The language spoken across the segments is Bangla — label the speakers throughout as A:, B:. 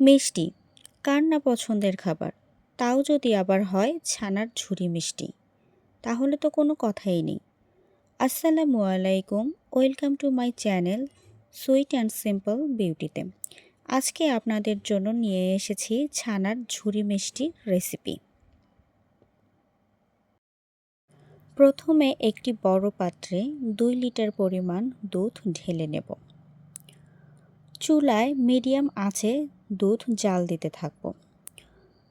A: মিষ্টি, কার না পছন্দের খাবার? তাও যদি আবার হয় ছানার ঝুরি মিষ্টি। তাহলে তো কোনো কথাই নেই। আসসালামু আলাইকুম, welcome to my channel sweet and simple বিউটিতে। আজকে আপনাদের জন্য নিয়ে এসেছি ছানার ঝুরি মিষ্টি রেসিপি। প্রথমে একটি বড় পাত্রে দুই লিটার পরিমাণ দুধ ঢেলে নেব। চুলায় মিডিয়াম আঁচে দুধ জাল দিতে থাকব।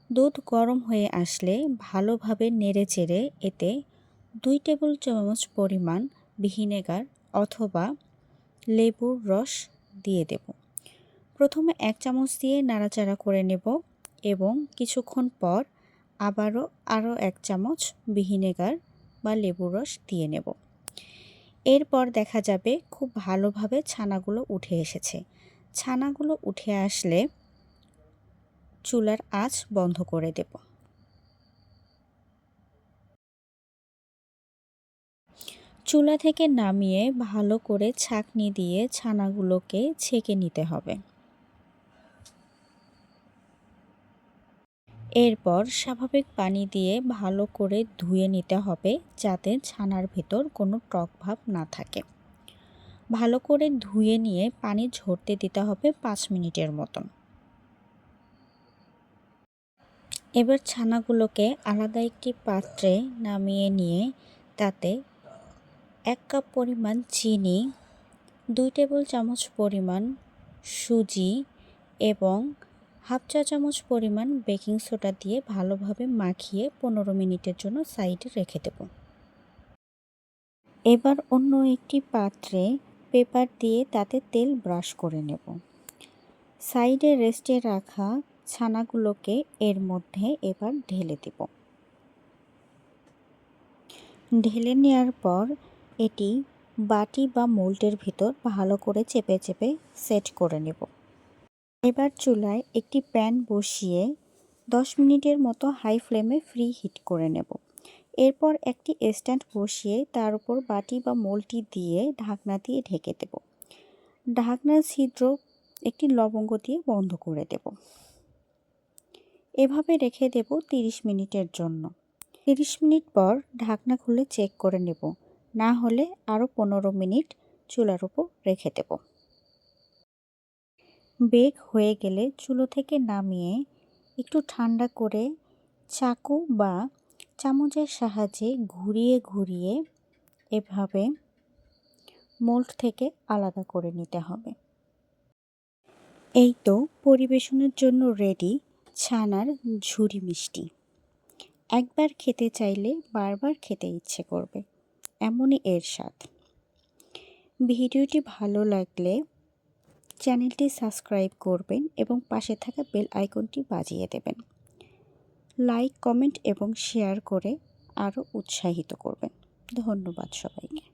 A: দুধ গরম হয়ে আসলে ভালোভাবে নেড়ে চেড়ে এতে দুই টেবিল চামচ পরিমাণ ভিনেগার অথবা লেবুর রস দিয়ে দেব। প্রথমে এক চামচ দিয়ে নাড়াচাড়া করে নেব এবং কিছুক্ষণ পর আবারও আরও এক চামচ ভিনেগার বা লেবুর রস দিয়ে নেব। এরপর দেখা যাবে খুব ভালোভাবে ছানাগুলো উঠে এসেছে। ছানাগুলো উঠে আসলে চুলার আঁচ বন্ধ করে দেব। চুলা থেকে নামিয়ে ভালো করে ছাকনি দিয়ে ছানাগুলোকে ছেঁকে নিতে হবে। এরপর স্বাভাবিক পানি দিয়ে ভালো করে ধুয়ে নিতে হবে যাতে ছানার ভেতর কোনো টক ভাব না থাকে। ভালো করে ধুয়ে নিয়ে পানি ঝরতে দিতে হবে পাঁচ মিনিটের মতন। এবার ছানাগুলোকে আলাদা একটি পাত্রে নামিয়ে নিয়ে তাতে এক কাপ পরিমাণ চিনি, দুই টেবিল চামচ পরিমাণ সুজি এবং হাফ চা চামচ পরিমাণ বেকিং সোডা দিয়ে ভালোভাবে মাখিয়ে পনেরো মিনিটের জন্য সাইডে রেখে দেব। এবার অন্য একটি পাত্রে পেপার দিয়ে তাতে তেল ব্রাশ করে নেব। সাইডে রেস্টে রাখা ছানাগুলোকে এর মধ্যে এবার ঢেলে দেব। ঢেলে নেওয়ার পর এটি বাটি বা মোল্টের ভিতর ভালো করে চেপে চেপে সেট করে নেব। এবার চুলায় একটি প্যান বসিয়ে দশ মিনিটের মতো হাই ফ্লেমে ফ্রি হিট করে নেব। এরপর একটি স্ট্যান্ড বসিয়ে তার উপর বাটি বা মোলটি দিয়ে ঢাকনা দিয়ে ঢেকে দেব। ঢাকনার ছিদ্র একটি লবঙ্গ দিয়ে বন্ধ করে দেব। এভাবে রেখে দেব 30 মিনিটের জন্য। 30 মিনিট পর ঢাকনা খুলে চেক করে নেব। না হলে আরও পনেরো মিনিট চুলার উপর রেখে দেব। বেগ হয়ে গেলে চুলো থেকে নামিয়ে একটু ঠান্ডা করে চাকু বা চামচের সাহায্যে ঘুরিয়ে ঘুরিয়ে এভাবে মোল্ড থেকে আলাদা করে নিতে হবে। এই তো পরিবেশনের জন্য রেডি ছানার ঝুরি মিষ্টি। একবার খেতে চাইলে বারবার খেতে ইচ্ছে করবে। এমনই এর স্বাদ। ভিডিওটি ভালো লাগলে চ্যানেলটি সাবস্ক্রাইব করবেন এবং পাশে থাকা বেল আইকনটি বাজিয়ে দেবেন। লাইক, কমেন্ট এবং শেয়ার করে আরও উৎসাহিত করবেন। ধন্যবাদ সবাইকে।